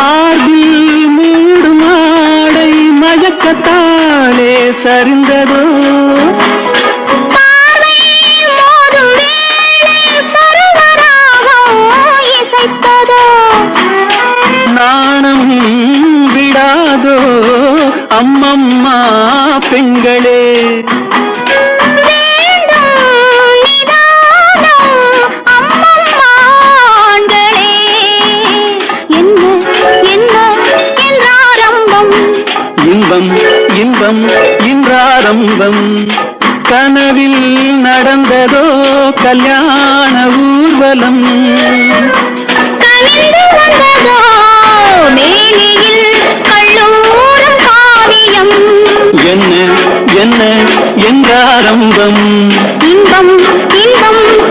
மார்பில் மூடும் ஆடை மயக்கத்தாலே சரிந்ததோ? நாணம் விடாதோ அம்மம்மா பெண்களே? இன்பம் இன்பம் இன்பம் இன்றாரம்பம். கனவில் நடந்ததோ கல்யாண ஊர்வலம். என்ன என்ன என்றாரம்பம். இன்பம் இன்பம்